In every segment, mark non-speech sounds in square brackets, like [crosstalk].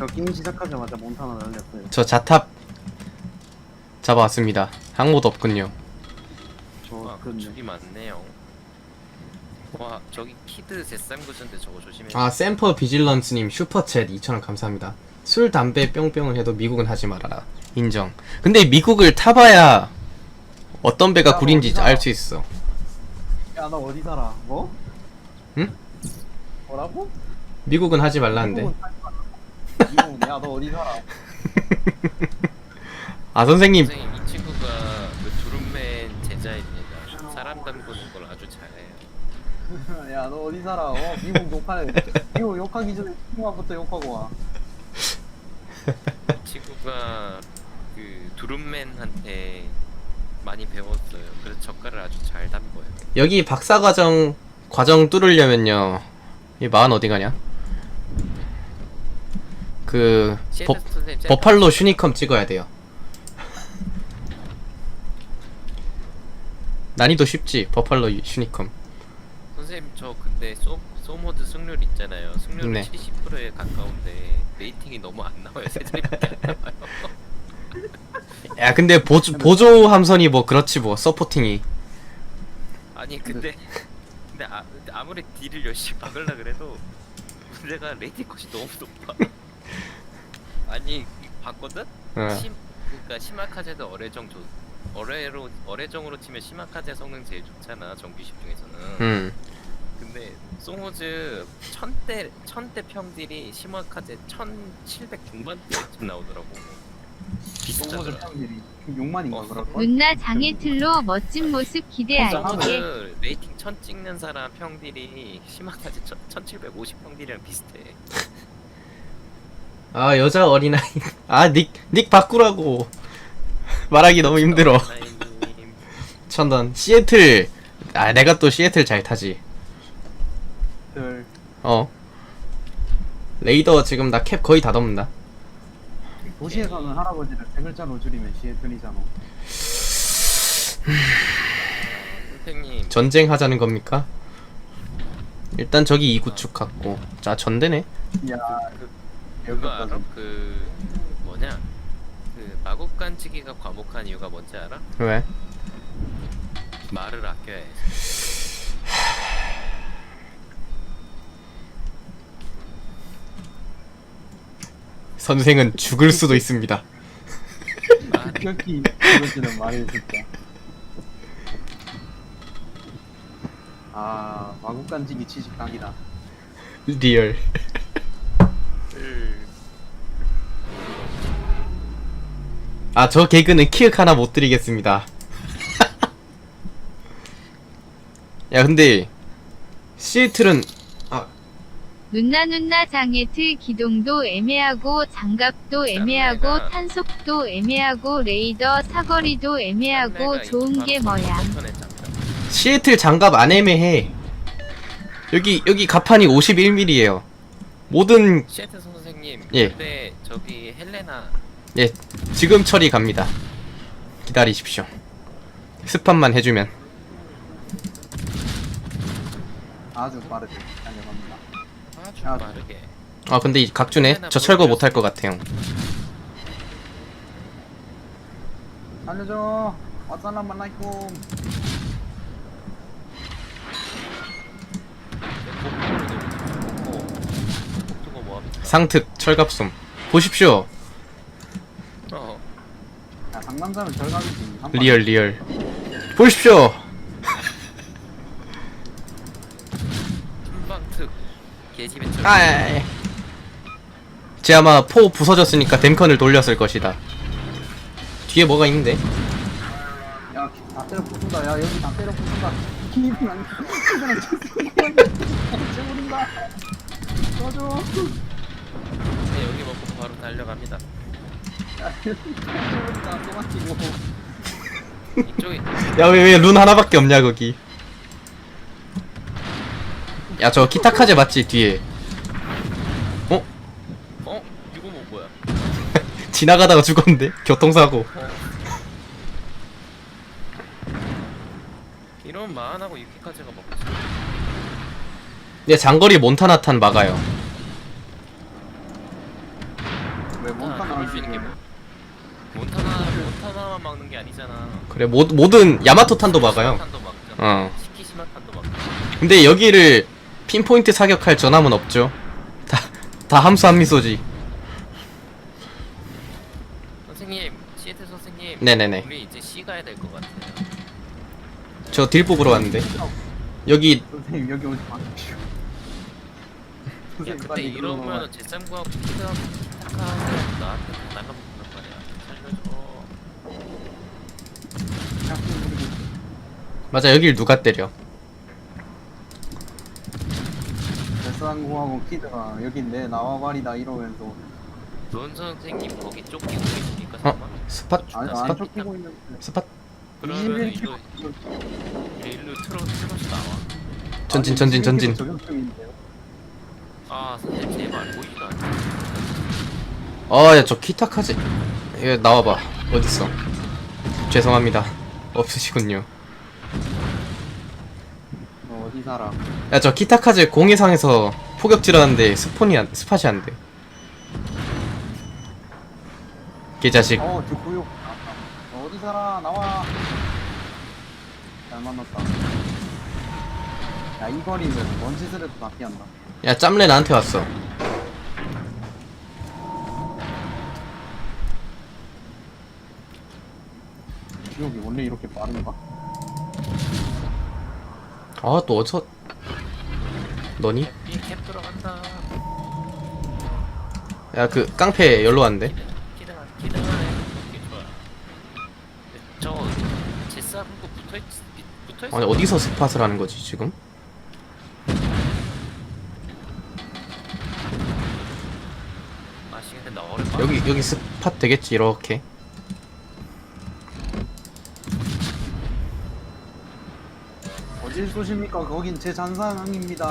저 게임 시작하자마자 몬타나 날렸어요. 저 자탑 잡아왔습니다. 항모도 없군요. 저 와, 그, 줄이 많네요. 와, 저기 키드 zet삼구전데 저거 조심해. 아 샘퍼 비질런스님 슈퍼챗 2,000원 감사합니다. 술 담배 뿅뿅을 해도 미국은 하지 말아라. 인정. 근데 미국을 타봐야 어떤 배가 야, 구린지? 알 수 있어. 야, 나 어디 살아? 뭐? 응? 뭐라고? 미국은 하지 말라는데. 미국은 살 지 말라. 미국은, 야, 너 어디 살아? [laughs] 아 선생님 선생님, 이 친구가 그 두rum맨 제자입니다. 사람 담그는 걸 아주 잘해요. [laughs] 야, 너 어디 살아? 어, 미국 욕하, 미국 욕하기 전에 친구부터 욕하고 와. [laughs] 이 친구가 그 두rum맨한테 많이 배웠어요. 그래서 젓갈을 아주 잘 담궈요. 여기 박사 과정 과정 뚫으려면요. 이 마흔 어디 가냐? 그 버, 버팔로 슈니컴 찍어야 돼요. 난이도 쉽지 버팔로 슈니컴. 선생님 저 근데 소, 소모드 승률 있잖아요. 승률이 네. 70%에 가까운데 레이팅이 너무 안 나와요. [laughs] 세 자리밖에 안 나와요. 야 근데 보조 보조 함선이 뭐 그렇지 뭐 서포팅이. 아니 근데 근데, 아, 근데 아무리 딜을 열심히 박으려 그래도 문제가 레이팅 컷이 너무 높아. 아니 봤거든? 어. 심 그러니까 시마카제도 어뢰정 좋 어뢰로 어뢰정으로 치면 시마카제 성능 제일 좋잖아 정규십 중에서는. 음. 근데 소모즈 천대 천대 평딜이 시마카제 1700 중반대쯤 나오더라고. 비슷하더라. 사람들이 6만인가 어. 그럴걸? 문나 장애틀로 멋진 모습 기대할게. 레이팅 1000 찍는 사람 평딜이 시마카제 1750 평딜이랑 비슷해. 아 여자 어린아이. [laughs] 아닉 닉 바꾸라고. [laughs] 말하기 너무 힘들어. 천던 시애틀. 아 내가 또 시애틀 잘 타지. 들 어. 레이더 지금 나 캡 거의 다 덮는다. 도시에서는 할아버지를 세 글자로 줄이면 시애틀이잖아. 선생님 전쟁하자는 겁니까? 일단 저기 이구축 갖고. 자 전대네. 야, 그 거 알아? 여기까지. 그 뭐냐? 그 마법 간지기가 과목한 이유가 뭔지 알아? 왜? 말을 아껴야 해. [sighs] 선생은 죽을 수도 있습니다. 말 특히 말이 진짜. 아, 마국간지기 취직 각이다. 리얼. 아 저 개그는 키읔 하나 못 드리겠습니다. [laughs] 야 근데 시애틀은 아 눈나 눈나 장애틀 기동도 애매하고 장갑도 애매하고 탄속도 애매하고 레이더 사거리도 애매하고 좋은 게 뭐야? 시애틀 장갑 안 애매해. 여기 여기 가판이 51mm예요. 모든 시애틀 님. 예. 근데 저기 헬레나 예 지금 처리 갑니다. 기다리십시오. 스팟만 해주면 아주 빠르게 달려갑니다. 아주 아, 빠르게. 아 근데 이 각주네 저 철거 못할 것 같아요. 살려줘. 와살람 알라이쿰. 복두고 뭐 합니까? 상특 철갑숨 보십시오. 어. 야, 상남자는 절감이지. 한 번. 리얼 리얼 보십시오. tum방특 개집의 철. 아, 제 아마 포 부서졌으니까 댐컨을 돌렸을 것이다. 뒤에 뭐가 있는데? 야, 다 때려 부순다. 야, 여기 다 때려 부순다. 기분 안 좋아. 재버린다. 꺼줘. 먹고 달려갑니다. 야, 재버린다. 또 맞히고. 이쪽에 야 왜 왜 룬 하나밖에 없냐 거기? 야 저 키타카제 맞지 뒤에? 어? 어? 이거 뭐 뭐야? [laughs] 지나가다가 죽었는데 교통사고. 어. 이런 마안하고 유키카제가 먹지. 얘 장거리 몬타나탄 막아요. 왜 몬타나 그럴 수 있는 게 하는 뭐? 몬타나 몬타나만 막는 게 아니잖아. 그래 모, 모든 야마토탄도 막아요 탄도 막잖아. 어 시키시마 탄도 막. 근데 여기를 핀포인트 사격할 전함은 없죠 다, 다 함수 함미소지 선생님, 시애틀 선생님. 네네네 우리 이제 C 가야 될 것 같아요. 저 딜 뽑으러 왔는데 여기 선생님 여기 오지 마십시오. 야, 선생님 근데 빨리 이걸로 이러면 제3구하고 피드하고 나한테 다 날라붙는단 말이야. 살려줘. 맞아 여길 누가 때려 데스항공하고 키드가 여긴 내 나와바리다 이러면서 론 선생님 거기 쫓기고 계십니까? 어? 스팟? 아니 스팟? 안 쫓기고 있는데 스팟? 그러면 21km 이거 일로 틀어 틀어서 나와. 전진 전진 전진 중인데요. 아 선생님 제발 보이지도 않네. 아야 저 키타카지 이거 나와봐 어딨어 죄송합니다 없으시군요 너 어디 살아? 야 저 키타카즈 공해상에서 포격질하는데 스폰이 안 스팟이 안돼 개자식 어, 저 구욕. 너 어디 살아? 나와. 잘 만났다. 야, 이 거리면 뭔 짓을 해도 다 피한다. 야 짬내 나한테 왔어 구욕이 원래 이렇게 빠른가? 아 또 어디서 너니? B캡 들어간다. 야 그 깡패 열로 왔는데. 아니 어디서 스팟을 하는 거지 지금? 여기 여기 스팟 되겠지 이렇게 어딜 쏘십니까? 거긴 제 잔상입니다.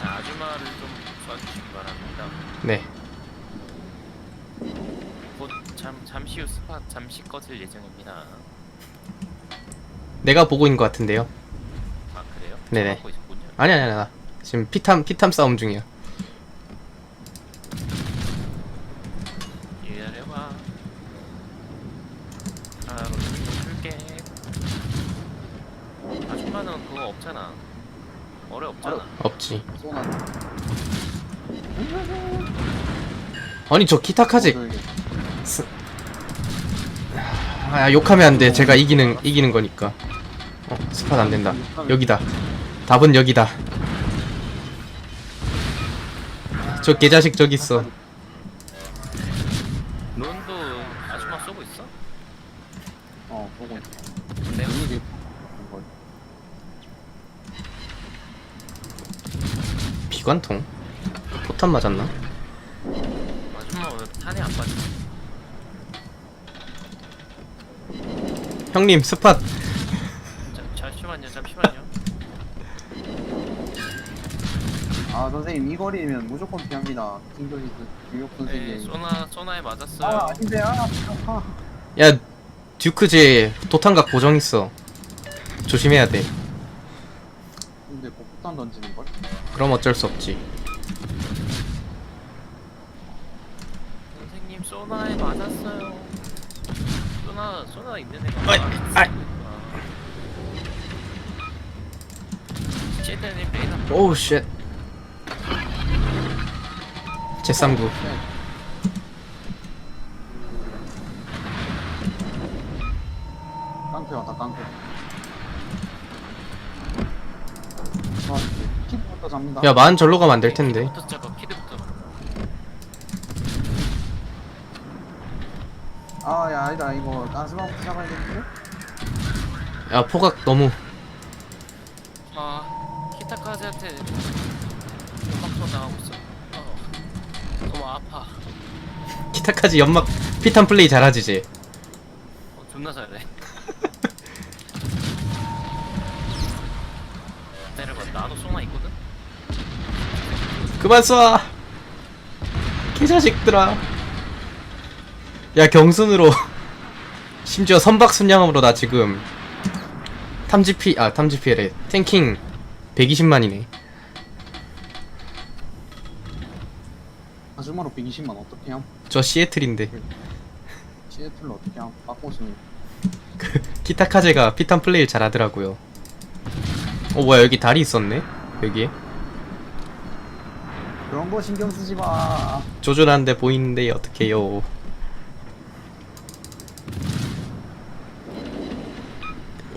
자, 아줌마를 좀 쏴주시기 바랍니다. 네 곧 잠, 잠시 후 스팟 잠시 꺼질 예정입니다. 내가 보고 있는 것 같은데요 아 그래요? 네네. 하고 있군요. 아니 아니 아니 나 지금 피탐 피탐 싸움 중이야 기다려봐. 하나로 줄게. 아줌마는 그거 없잖아. 어뢰 없잖아. 없지 쏘나. 아니 저 키타카즈. 아 욕하면 안돼 제가 이기는 이기는 거니까 어 스팟 안 된다 여기다 답은 여기다 저 개자식 저기 있어 론도 아줌마 쏘고 있어? 어, 보고. 네. 이게 거. 비관통 포탄 맞았나? 아줌마 왜 탄이 안 빠져? 형님 스팟 자, 잠시만요, 잠시만요. 아, 선생님, 이 거리면 무조건 피합니다. 킹도리스, 교육 네, 선생님. 소나 소나에 맞았어요. 아, 아닌데, 아, 아. 야 듀크제 도탄각 고정 있어 조심해야 돼 근데 폭탄 던지는 걸? 그럼 어쩔 수 없지 선생님 소나에 맞았어요. 소나 소나 있는 애가. 아이, 아이. 오우 쉣 제3구 깡패 왔다, 깡패. 아, 잡는다. 야 만 절로 가면 안 될 텐데 키드부터 잡아. 키드부터. 아, 야, 아니다, 이거 가스방부터 잡아야겠는데? 야 포각 너무 아 히타카즈한테 연막도 당하고 있어. 어. 너무 아파. 키타까지 연막 피탄 플레이 잘하지 쟤 어, 존나 잘해. 때려봐. 나도 소나 있거든. 그만 쏴. 개자식들아. 야 경순으로. [laughs] 심지어 선박순양함으로 나 지금 탐지피 아 탐지피엘에 탱킹 120만이네. 아줌마로 120만 어떻게 함? 저 시애틀인데. [laughs] 시애틀로 어떻게 함? 바꿔주니 키타카제가 피탄 플레이를 잘하더라고요. 어 뭐야 여기 다리 있었네? 여기에 그런 거 신경 쓰지 마 조준하는데 보이는데 어떡해요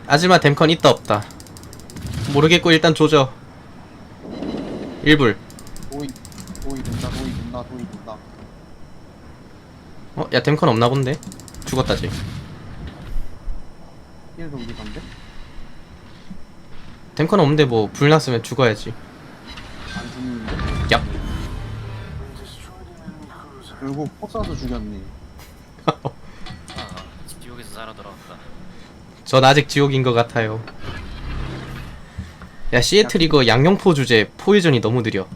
아줌마 댐컨 있다 없다 모르겠고 일단 조져 1불 도이 도이 된다 도이 된다 도이 된다 어? 야 댐컨 없나 본데? 죽었다 지 1도 우리 건데? 댐컨 없는데 뭐 불 났으면 죽어야지 안 죽는데? 결국 폭 쏴서 죽였네. 아 지옥에서 살아 돌아왔다. 전 아직 지옥인 것 같아요. 야 시애틀 이거 양용포 주제 포위전이 너무 느려.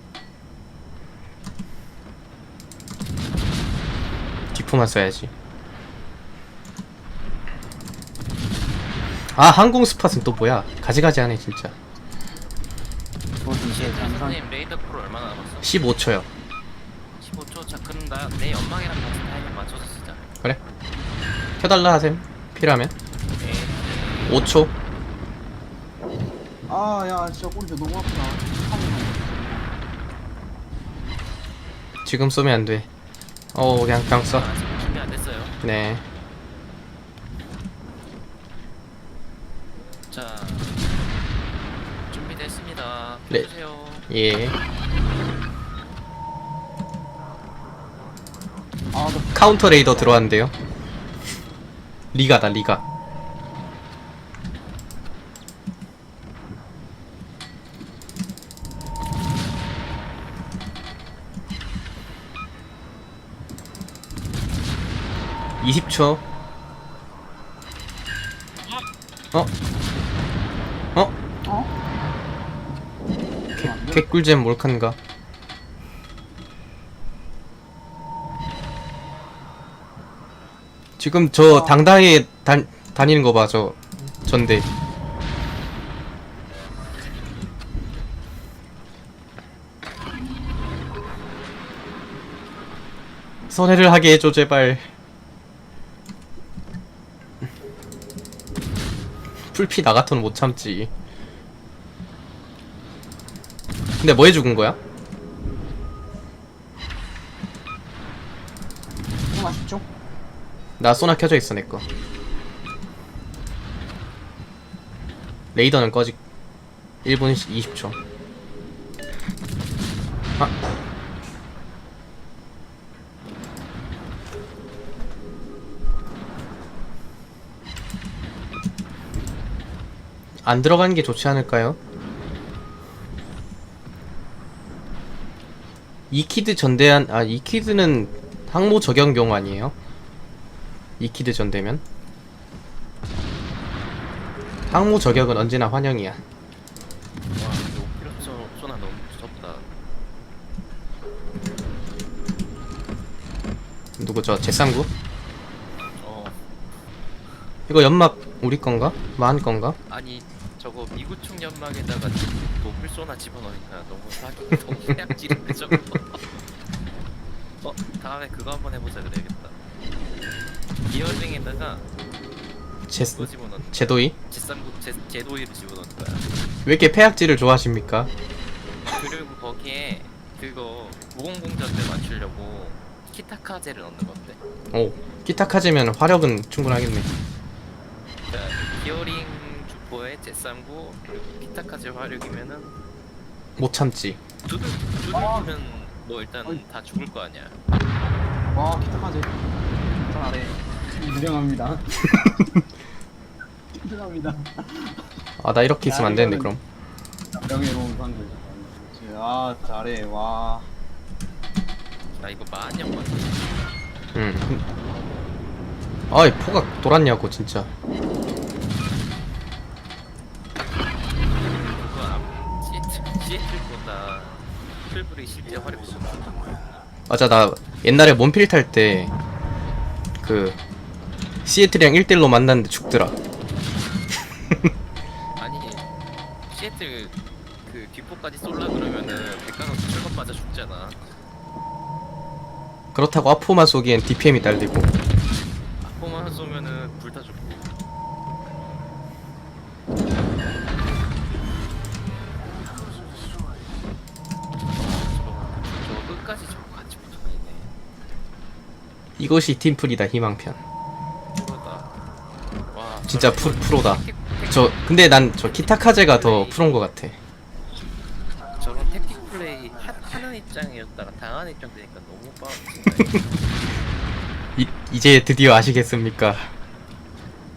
뒷포만 써야지. 아 항공 스팟은 또 뭐야? 가지가지 하네 진짜. 그것은 이제 장상 선생님 레이더 프로 얼마나 남았어? 15초요. 15초 자 그럼 나 내 연막이랑 같이 타이밍 맞춰서 쓰자. 그래. 켜달라 하셈. 필요하면. 5초. 아 야 진짜 꼬리뼈 너무 아프다. 지금 쏘면 안돼. 어 그냥 그냥 써. 아직 준비 안 됐어요? 네. 자 준비됐습니다. 네. 펴주세요. 예. 아너 카운터 레이더 들어왔는데요. 리가다 리가. (20초) 어? 어? 어? 개, 개꿀잼 몰칸가 지금 저 어. 당당히 다, 다니는 거 봐, 저 전대. 선회를 하게 해줘, 제발. 풀피 나 같으면 못 참지. 근데 뭐해 죽은 거야? 좀 아쉽죠? 나 소나 켜져 있어 내 거. 레이더는 꺼지. 1분 20초. 아. 안 들어가는 게 좋지 않을까요? 이키드 전대한 아 이키드는 항모 적용용 아니에요? 이키드 전 되면 항모 저격은 언제나 환영이야. 쏘, 쏘나 너무 무섭다 누구 저 제쌍구? 어 이거 연막 우리 건가? 마한 건가? 아니 저거 미구충 연막에다가 노플 쏘나 집어넣으니까 너무 사기 너무 [laughs] 해악질인데 저거 어 다음에 그거 한번 해보자 그래야겠다 기어링에다가 제 그거 집어넣는 제도이? 제쌍국 제, 제도이를 집어넣는 거야 왜 이렇게 폐악질을 좋아하십니까? 그리고 거기에 그거 500 전대 맞추려고 키타카제를 넣는 건데 오 키타카제면 화력은 충분하겠네. 그러니까 기어링 주포에 그리고 키타카제 화력이면은 못 참지. 두들 두들기면 뭐 일단. 다 죽을 거 아니야 와 기특하지 잘해 인정합니다. 인정합니다. [laughs] 아 나 이렇게 있으면 안 되는데 그럼. 명예로운 상들 아 잘해. 와. 나 이거 만년 맞 응. 아이 포가 돌았냐고 진짜. 시애틀 풀브리 실제 맞아 나 옛날에 몬필 탈 때 그 시애틀이랑 1대1로 만났는데 죽더라. 아니 시애틀 그 뒷포까지 쏠라 그러면은 백가가 철건 맞아 죽잖아. 그렇다고 아포만 쏘기엔 DPM이 딸리고 아포만 쏘면은 불 다 죽고. 저거 저거 끝까지 저거 같이 붙어다니네. 이것이 팀플이다 희망편 진짜 프로, 프로다. 저 근데 난 저 키타카제가 더 프로인 것 같아. 저런 택틱 플레이 하, 하는 입장이었다가 당하는 입장 되니까 너무. 이, 이제 드디어 아시겠습니까?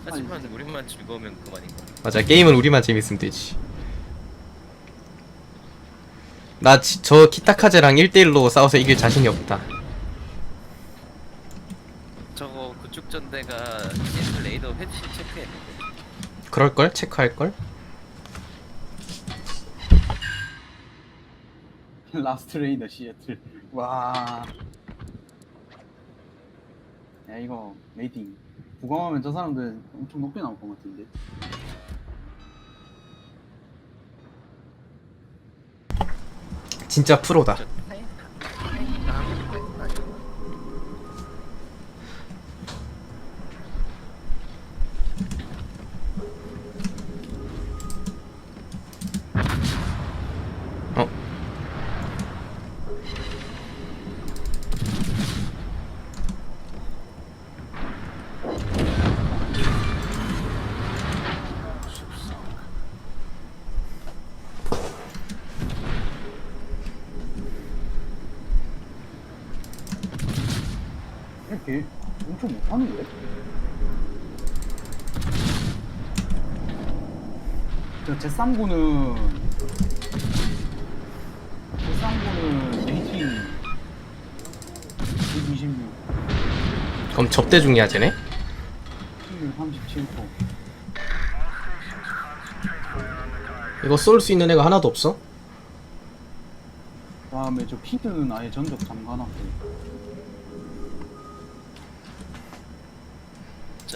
하지만 우리만 즐거우면 그만인 거야. 맞아 게임은 우리만 재밌으면 되지. 나 저 키타카제랑 1대1로 싸워서 이길 자신이 없다. 저거 구축 전대가 시애틀 레이더 회신 체크했는데 그럴걸? 체크할걸? [laughs] 라스트 레이더 시애틀. 와. 야 이거 레이팅. 부검하면 저 사람들 엄청 높게 나올 것 같은데. 진짜 프로다 저 타임 타이밍 나온 거 아니야? 어? 이렇게 엄청 못하는데? 저 제3구는 제3구는 레이팅 126, 그럼 접대 중이야 쟤네? 37%. 이거 쏠 수 있는 애가 하나도 없어? 다음에 저 피드는 아예 전적 잠가놨고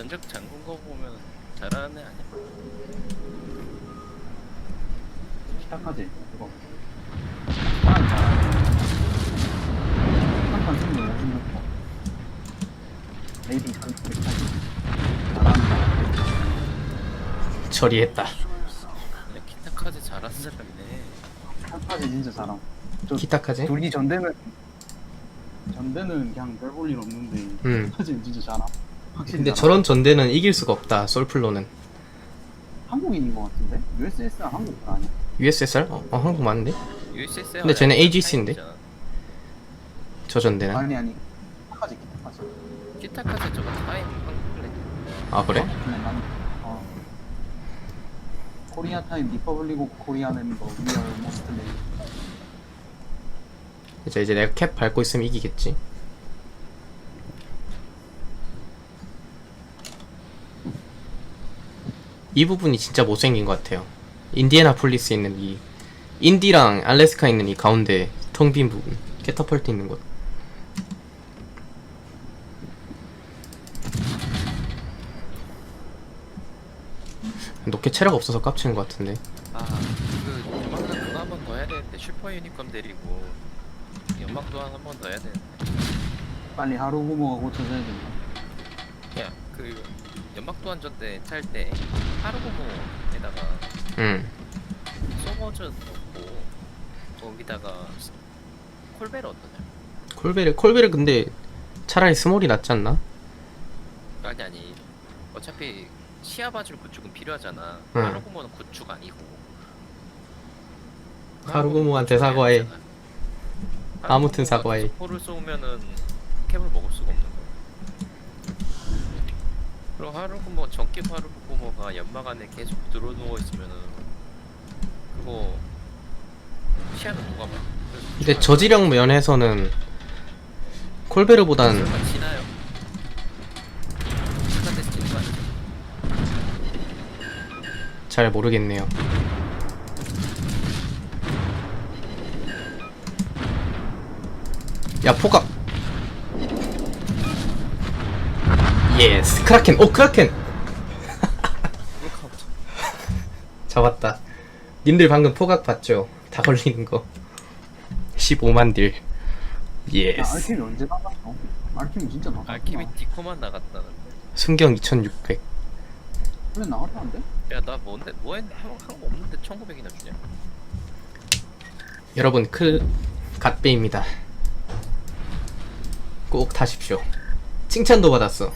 전적 잠근 거 보면 잘하는 애 아니야? 시작하지 이거 한 한판 승리 56%. 레이팅 380. 잘한다. 처리했다 근데 키타카즈 잘하는 사람이네. 한판이 진짜 잘함. 저 키타카제? 둘이 전대는 전대는 그냥 별 볼 일 없는데 음 사진 진짜 잘함. 확실히 근데 잘함. 저런 전대는 이길 수가 없다 솔플로는 한국인인 것 같은데? USS는 한국 아니야? USSR? 어, 어 한국 맞는데? USSR 근데 쟤네 AGC 인데? 저 전대는? 아니 아니. 타까지 타까지. 키타카즈 저거 타임 한국 플레이. 아 그래? 그냥 나는 어. 코리아 타임 리퍼블릭 오브 코리아는 뭐 위아 모스트 레이. 이제 이제 내가 캡 밟고 있으면 이기겠지 이 부분이 진짜 못생긴 것 같아요 인디애나폴리스에 있는 이 인디랑 알래스카 있는 이 가운데 텅 빈 부분 캐터펄트 있는 곳 높게 체력 없어서 깝치는 것 같은데 아그 조만간 그거 한번 더 해야 되는데 슈퍼 유니콘 데리고 연막 도안 한번 더 해야 되는데. 빨리 하루 구모가 고쳐져야 된다. 야그 연막 도 안전 때 찰 때 하루고모에다가 음 소머즈 넣고 거기다가 콜베르 어떠냐? 콜베르 콜베르 근데 차라리 스몰이 낫지 않나? 아니 아니 어차피 시야 봐줄 구축은 필요하잖아. 응. 하루고모는 구축 아니고. 하루고모한테 사과해. 아무튼 사과해. 포를 쏘면은 캡을 먹을 수가 없는 거야. 그리고 하루고모 전기 하루고모가 연막 안에 계속 들어 누워 있으면은 그거 시야는 누가 봐? 근데 저지력 면에서는 콜베르보단 설마 지나요? 시간 됐을 거 아니야? 잘 모르겠네요. 야 포각. 예스 크라켄. 오 크라켄. 잡았다. 님들 방금 포각 봤죠? 다 걸리는 거. 15만 딜. 야, 예스. 알킴이 언제 나갔어? 알킴이 진짜 나갔구나. 알키미 디코만 나갔다는데. 순경 2600. 원래 나갔다는데? 야 나 뭔데 뭐 했, 한거 없는데 1900이나 주냐? 여러분 클 갓베입니다. 꼭 타십시오. 칭찬도 받았어.